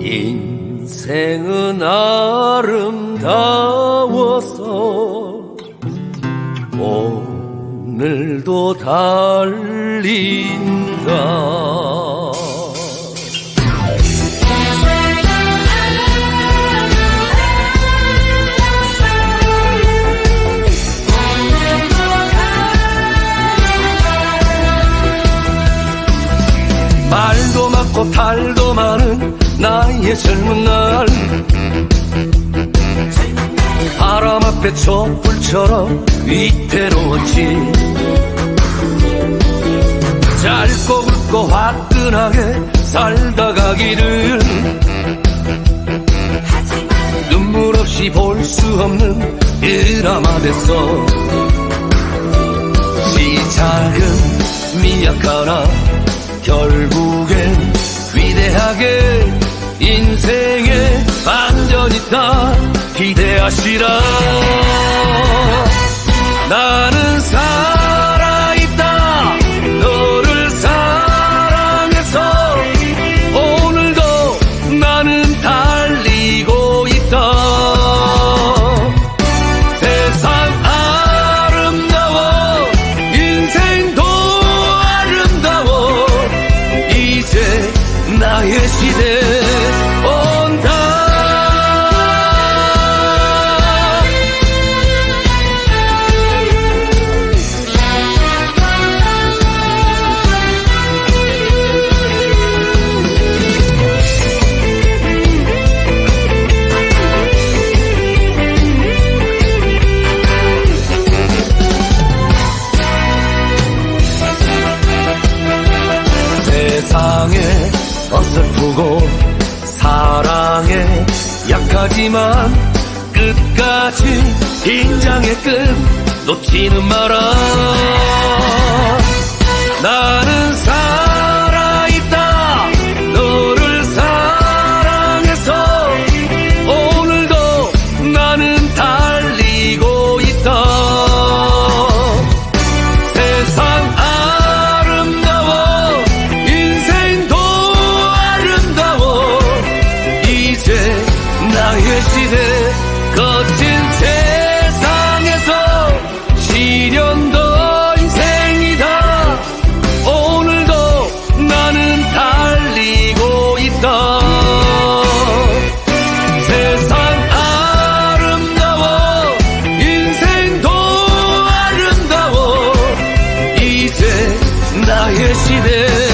인생은 아름다워서 오늘도 달린다. 말도 많고 탈도 많은 나의 젊은 날. 바람 앞에 촛불처럼 위태로웠지. 짧고 굵고 화끈하게 살다 가기를. 눈물 없이 볼 수 없는 드라마 됐어. 시작은 미약하나 결국 있다. 기대하시라. 나는 살아있다. 너를 사랑해서 오늘도 나는 달리고 있다. 세상 아름다워 인생도 아름다워. 이제 나의 시대 세상에 어설프고 사랑에 약하지만 끝까지 인장의 끝 놓지는 마라 시대 거친 세상에서 시련도 인생이다. 오늘도 나는 달리고 있다. 세상 아름다워 인생도 아름다워 이제 나의 시대.